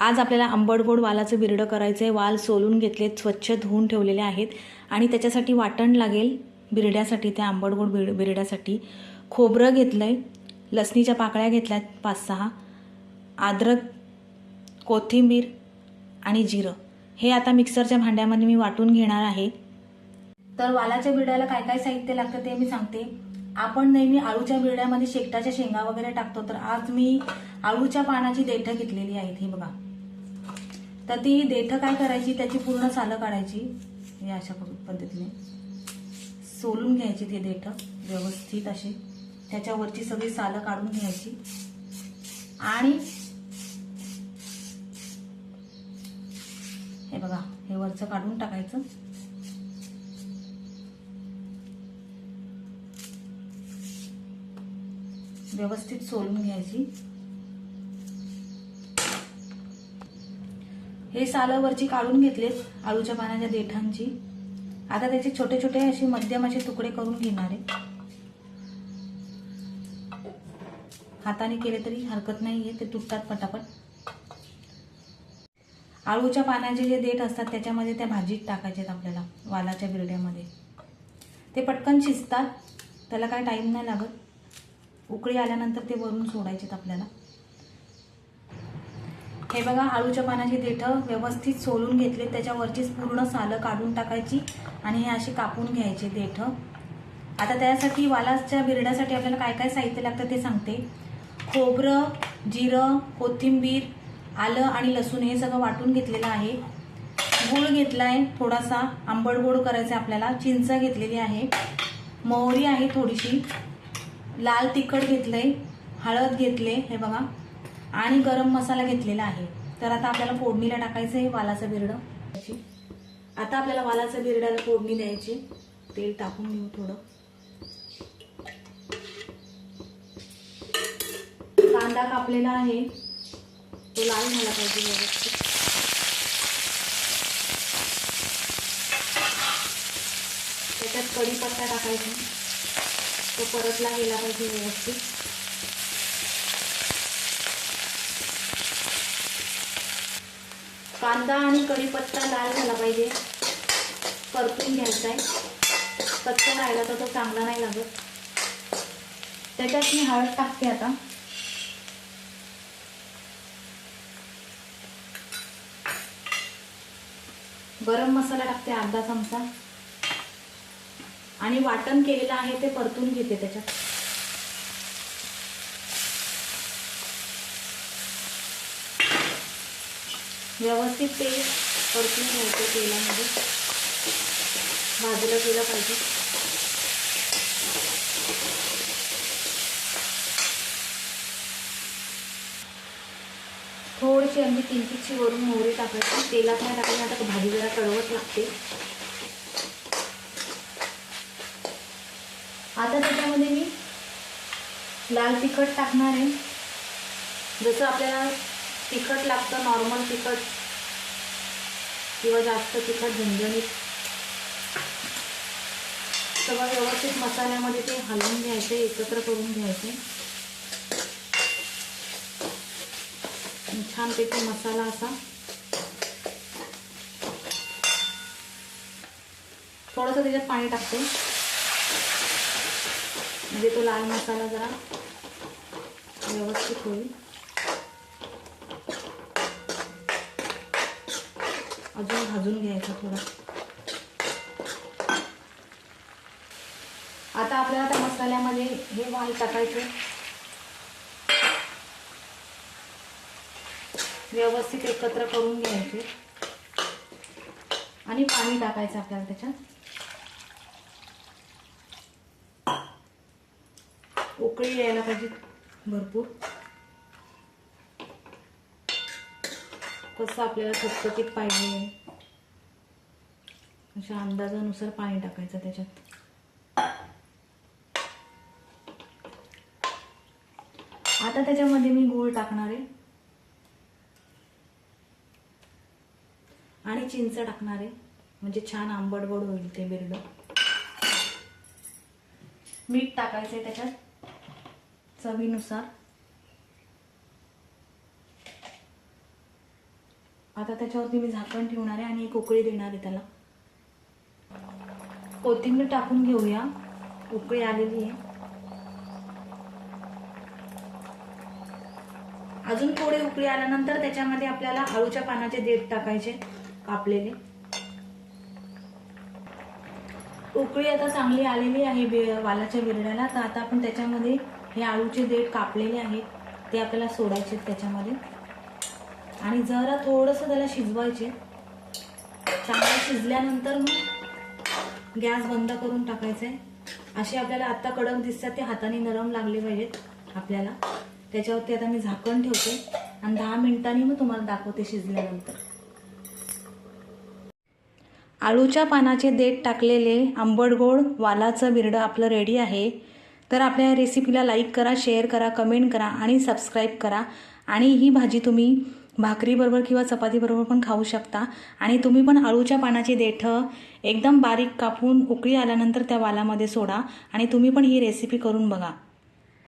आज आपल्याला आंबट गोड वालाचं बिरडं करायचं आहे वाल सोलून घेतलेत स्वच्छ धुवून ठेवलेले आहेत आणि त्याच्यासाठी वाटण लागेल बिरड्यासाठी त्या आंबट गोड बिर बिरड्यासाठी. खोबरं घेतलं आहे लसणीच्या पाकळ्या घेतल्यात पाच सहा आद्रक कोथिंबीर आणि जिरं. हे आता मिक्सरच्या भांड्यामध्ये मी वाटून घेणार आहे. तर वालाच्या बिरड्याला काय काय साहित्य लागतं ते मी सांगते. आपण नेहमी आळूच्या बिरड्यामध्ये शेकटाच्या शेंगा वगैरे टाकतो. तर आज मी आळूच्या पानाची देठं घेतलेली आहेत ही बघा. तर ती देठं काय करायची? त्याची पूर्ण सालं काढायची. हे अशा पद्धतीने. सोलून घ्यायची ती देठं व्यवस्थित अशी. त्याच्यावरची सगळी सालं काढून घ्यायची. आणि हे बघा हे वरचं काढून टाकायचं. व्यवस्थित सोलून घ्यायची. हे सालं वरची काढून घेतलेत आळूच्या पानाच्या देठांची. आता त्याचे छोटे छोटे असे मध्यम असे तुकडे करून घेणार आहे. हाताने केले तरी हरकत नाहीये ते तुटतात पटापट. आळूच्या पानाचे जे देठ असतात त्याच्यामध्ये त्या भाजीत टाकायचे आपल्याला वालाच्या बिरड्यामध्ये. ते पटकन शिजतात त्याला काय टाईम नाही लागत. उकळी आल्यानंतर ते वरून सोडायचेत आपल्याला. हे बघा आळूच्या पानाची देठं व्यवस्थित सोलून घेतले. त्याच्यावरचीच पूर्ण सालं काढून टाकायची आणि हे अशी कापून घ्यायचे देठं. आता त्यासाठी वालाच्या बिरड्यासाठी आपल्याला काय काय साहित्य लागतं ते सांगते. खोबरं जिरं कोथिंबीर आलं आणि लसूण हे सगळं वाटून घेतलेलं आहे. गूळ आहे थोडासा आंबट गोड करायचं आपल्याला. चिंच घेतलेली आहे. मोहरी आहे थोडीशी. लाल तिखट घेतलंय. हळद घेतले हे बघा. आणि गरम मसाला घेतलेला आहे. तर आता आपल्याला फोडणीला टाकायचं आहे वालाचं बिरडं. आता आपल्याला वालाचं बिरड्याला फोडणी द्यायची. तेल टाकून घेऊ थोडं. कांदा कापलेला आहे. तो लाल झाला पाहिजे व्यवस्थित. त्याच्यात कढीपत्ता टाकायचा. तो परतला गेला पाहिजे व्यवस्थित. कांदा आणि कढीपत्ता लाल झाला पाहिजे. परतून घ्यायचा आहे कच्चा राहिला तर तो चांगला नाही लागत. त्याच्यात मी हळद टाकते आता. गरम मसाला टाकते अर्धा चमचा. आणि वाटण केलेलं आहे ते परतून घेते त्याच्यात. व्यवस्थित ते परतून घ्यायचं तेलामध्ये. भाजलं गेलं पाहिजे. थोडीशी अगदी किंचितची वरून मोहरी टाकायची. तेलात नाही टाकायची आता भाजी जरा कळवत लागते. आता त्याच्यामध्ये मी लाल तिखट टाकणार आहे. जसं आपल्याला तिखट लागतं नॉर्मल तिखट. किंवा जास्त तिखट झणझणीत. सगळं व्यवस्थित मसाल्यामध्ये ते हलवून घ्यायचे एकत्र करून घ्यायचे. छानपैकी मसाला असा. थोडंसं त्याच्यात पाणी टाकते. म्हणजे तो लाल मसाला जरा व्यवस्थित होईल. अजून भाजून घ्यायचा थोडा. आता आपल्याला त्या मसाल्यामध्ये हे वाल टाकायचे. व्यवस्थित एकत्र करून घ्यायचे. आणि पाणी टाकायचं आपल्याला त्याच्यात. उकळी यायला पाहिजे भरपूर. कसं आपल्याला चटचटीत पाहिजे अशा अंदाजानुसार पाणी टाकायचं त्याच्यात. आता त्याच्यामध्ये मी गूळ टाकणार आहे. आणि चिंच टाकणार आहे. म्हणजे छान आंबट होईल ते बिरडं. मीठ टाकायचं आहे त्याच्यात चवीनुसार. आता त्याच्यावरती मी झाकण ठेवणार आहे आणि एक उकळी देणार आहे त्याला. कोथिंबीर टाकून घेऊया. उकळी आलेली आहे. अजून थोडी उकळी आल्यानंतर त्याच्यामध्ये आपल्याला आळूच्या पानाचे देठ टाकायचे कापलेले. उकळी आता चांगली आलेली आहे बे- वालाच्या बिरड्याला तर आता आपण त्याच्यामध्ये हे आळूचे देठ कापलेले आहेत. ते आपल्याला सोडायचे त्याच्यामध्ये. आणि जरा थोडंसं त्याला शिजवायचे. चांगलं शिजल्यानंतर मग गॅस बंद करून टाकायचं. आहे असे आपल्याला आत्ता कडक दिसतात ते हाताने नरम लागले पाहिजेत आपल्याला. त्याच्यावरती आता मी झाकण ठेवते आणि दहा मिनिटांनी मग तुम्हाला दाखवते शिजल्यानंतर. आळूच्या पानाचे देठ टाकलेले आंबट गोड वालाचं बिरडं आपलं रेडी आहे. तर आपल्या रेसिपीला लाईक करा शेअर करा कमेंट करा आणि सबस्क्राईब करा. आणि ही भाजी तुम्ही भाकरीबरोबर किंवा चपातीबरोबर पण खाऊ शकता. आणि तुम्ही पण अळूच्या पानाची देठं एकदम बारीक कापून उकळी आल्यानंतर त्या वालामध्ये सोडा आणि तुम्ही पण ही रेसिपी करून बघा.